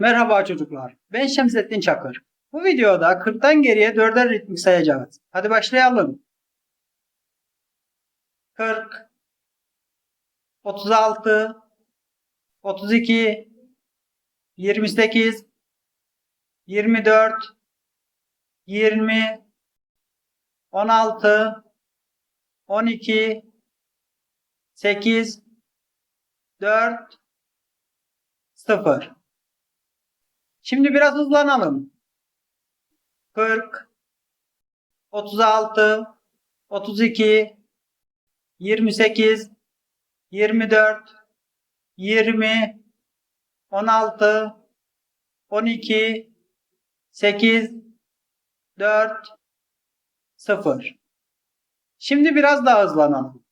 Merhaba çocuklar. Ben Şemsettin Çakır. Bu videoda 40'tan geriye 4'er ritmik sayacağız. Hadi başlayalım. 40 36 32 28 24 20 16 12 8 4 0 Şimdi biraz hızlanalım. 40 36 32 28 24 20 16 12 8 4 0 Şimdi biraz daha hızlanalım.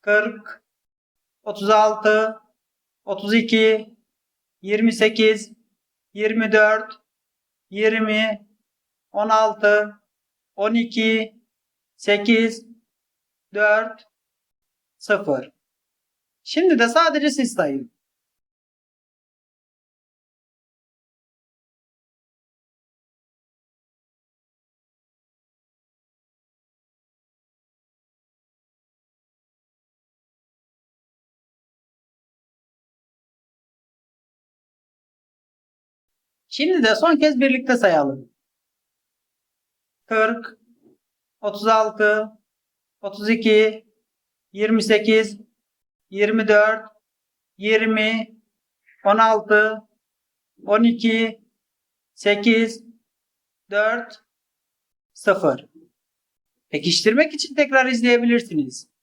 40 36 32 28 24 20 16 12 8 4 0 Şimdi de sadece siz sayın. Şimdi de son kez birlikte sayalım. 40 36 32 28 24 20 16 12 8 4 0 Pekiştirmek için tekrar izleyebilirsiniz.